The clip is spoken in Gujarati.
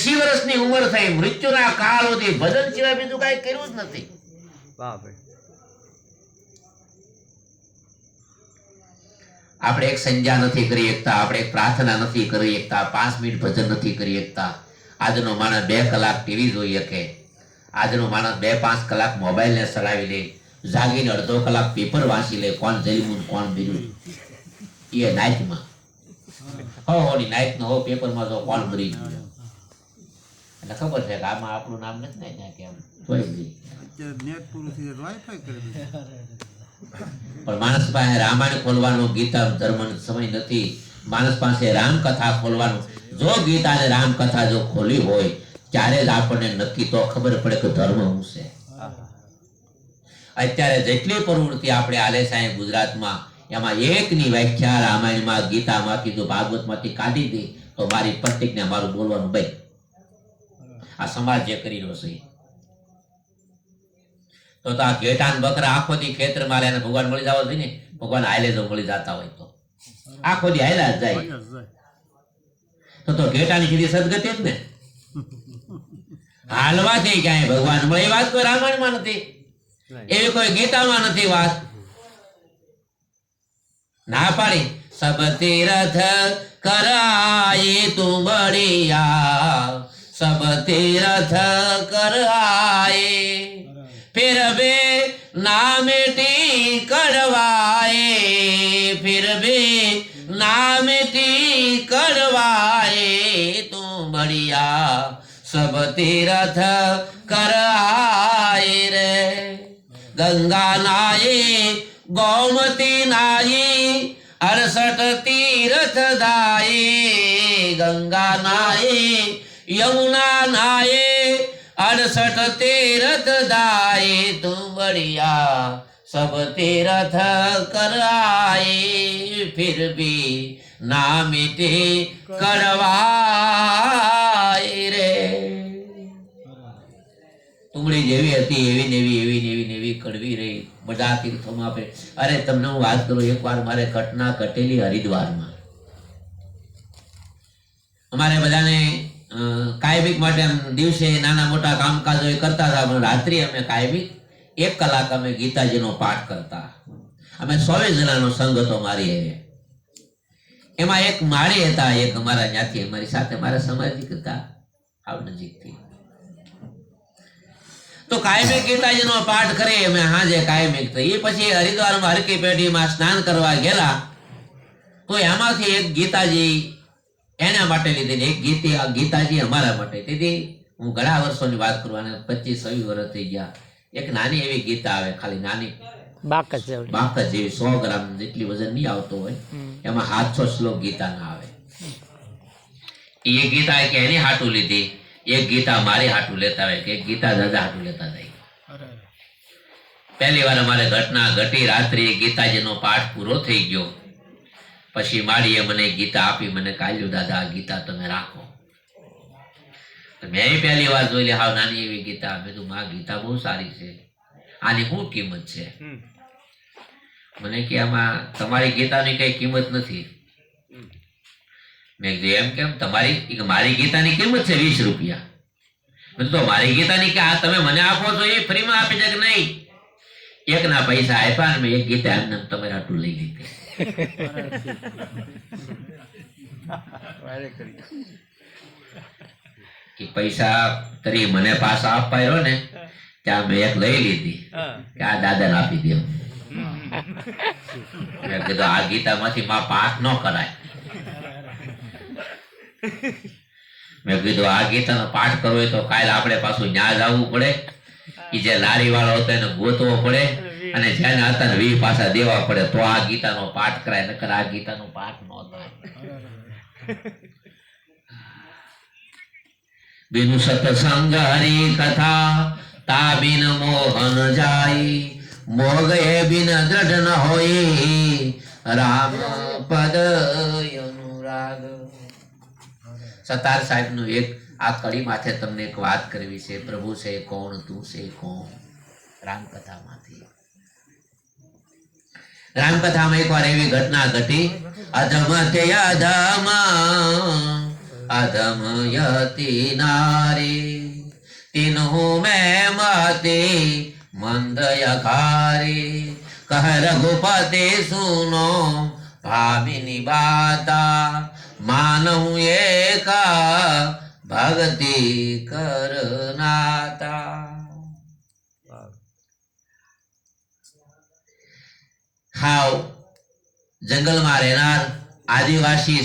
એસી વર્ષની ઉંમર થઈ મૃત્યુના કાળ સુધી ભજન સિવાય બીજું કાંઈ કર્યું જ નથી. આપણે એક સંજ્ઞા નથી કરી શકતા આપણે એક પ્રાર્થના નથી કરી શકતા પાંચ મિનિટ ભજન નથી કરી શકતા આજનો માણસ બે કલાક ટીવી જોઈ શકે. આજનો માણસ બે પાંચ કલાક મોબાઈલને ચલાવી લે. જાગીને અડધો કલાક પેપર વાંચી લે કોણ જઈમું કોણ બીજું. એ નાઇટમાં હો હોની નાઇટનો હો પેપરમાં જો કોણ મરી ગયું? એટલે ખબર છે કે આમાં આપણું નામ નથી ને ત્યાં કેમ તોય બી નેટ પૂરું થઈ જાય વાઈફાઈ કરી પણ માણસ પાસે રામાયણ ખોલવાનો ગીતા ધર્મ સમય નથી. માણસ પાસે રામકથા ખોલવાનું. જો ગીતા અને રામકથા જો ખોલી હોય ત્યારે જ આપણને નક્કી તો ખબર પડે કે ધર્મ શું છે. અત્યારે જેટલી પ્રવૃત્તિ આપણે આલે સાહેબ ગુજરાતમાં એમાં એકની વ્યાખ્યા રામાયણમાં ગીતામાંથી જો ભાગવતમાંથી કાઢી દે તો મારી પ્રતિજ્ઞા મારું બોલવાનું બંધ. આ સમાજ જે કરી રહ્યો છે. તો આ ઘેટાન બકરા આખો દી ખેતરમાં રહે અને ભગવાન મળી જાવ ને ભગવાન હાલે જો મળી જતા હોય તો. આખો દી હાલ્યા જ જાય. તો તો ઘેટાની સીધી સદગતિ જ ને. હાલવાથી ક્યાંય ભગવાન મળે એ વાત કોઈ રામાયણમાં નથી. એવી કોઈ ગીતામાં નથી વાત. ના પાડી. સબ તીરથ કરાય તું બળિયા. सब तीर्थ कर आए फिर भी नामिटी करवाए फिर भी नामिटी करवाए तू बढ़िया सब तीर्थ कर आए रे गंगा नाई गोमती नाई अरसठ तीर्थ दाई गंगा नाई યમુના નાયે અડસઠ તીરથ દાયે દુબળિયા સબ તીરથ કરાયે, ફિર ભી ના મીટે કરવાય રે. ડુંગળી જેવી હતી, એવી નેવી એવી નેવી નેવી કડવી રહી બધા તીર્થોમાં આપે. અરે તમને હું વાત કરું, એકવાર મારે ઘટના કટેલી હરિદ્વારમાં. અમારે બધાને કાયમિક માટે દિવસે નાના મોટા કામકાજો કરતા હતા, પણ રાત્રિ અમે કાયમિક એક કલાક અમે ગીતાજીનો પાઠ કરતા અમે સોવે જણાનો સંઘ હતો મારી હારે. એમાં એક માળી હતા, એક અમારા ત્યાંથી, અમારી સાથે મારા સમાજિક હતા, આવ નજીકથી તો કાયમિક ગીતાજીનો પાઠ કરી, અમે હાજે કાયમિક તો એ પછી હરિદ્વારમાં હરકી પેઢીમાં સ્નાન કરવા ગયેલા તો એમાંથી એક ગીતાજી એના માટે લીધેલી એક ગીતી આ ગીતાજી અમારા માટે. તેથી હું ઘણા વર્ષોની વાત કરવાની પચીસ છવ્વીસ વર્ષ થઈ ગયા. એક નાની એવી ગીતા આવે ખાલી નાની. બાક જ જેવડી બાકત જેવી સો ગ્રામ જેટલી વજન નહીં આવતો હોય. એમાં સાતસો શ્લોક ગીતા ના આવે. એ ગીતા કે એની હાટું લીધી. એક ગીતા મારી હાટું લેતા હોય કે ગીતા દાદા હાટું લેતા જાય. પહેલી વાર અમારે ઘટના ઘટી રાત્રે ગીતાજીનો પાઠ પૂરો થઈ ગયો. પછી માળીએ મને ગીતા આપી મને કાલ્યું દાદા આ ગીતા તમે રાખો. મેં પહેલી વાર જોઈ હા હાવ નાની એવી ગીતા. મેં તું માં ગીતા બહુ સારી છે. આની શું કિંમત છે? મને કે આમાં તમારી ગીતાની કઈ કિંમત નથી. મેં કીધું એમ કેમ? તમારી મારી ગીતાની કિંમત છે વીસ રૂપિયા. મેં તો મારી ગીતાની કે આ તમે મને આપો તો એ ફ્રીમાં આપી દે કે નહીં? એકના પૈસા આપ્યા ને મેં એક ગીતા એમને એમ તમારે આટલું લઈ લીધી. કે પૈસા તરી મને પાછા આપવા ને ત્યાં મેં એક લઈ લીધી. કે આ દાદાને આપી દે. મેં કીધું આ ગીતામાંથી માં પાઠ ન કરાય. મેં કીધું આ ગીતાનો પાઠ કરવો તો કાલે આપણે પાછું ન્યા આવવું પડે. કે જે લારી વાળો હતો એને ગોતવો પડે. અને જેના હતા ને વી પાછા દેવા પડે તો આ ગીતાનો પાઠ કરાય નકર આ ગીતાનો પાઠ ન થાય. બિનુ સતસંગ હરી કથા તા બિન મોહન જાય મોગ એ બિન દ્રઢ ન હોય રામ પદ અનુરાગ. સતાર સાહેબનું એક આ કડી માથે તમને એક વાત કરવી છે પ્રભુ છે કોણ તું છે કોણ? રામકથામાંથી. રામકથામાં એકવાર એવી ઘટના ઘટી. અધમ તે અધમ અધમ યતિ નારી, તિનહુ મે મતે મંદયકારી, કહ રઘુપતિ સુનો ભાવિની બાતા માનવું એકા ભક્તિ કરનાતા હાવ જંગલમાં રહેનાર આદિવાસી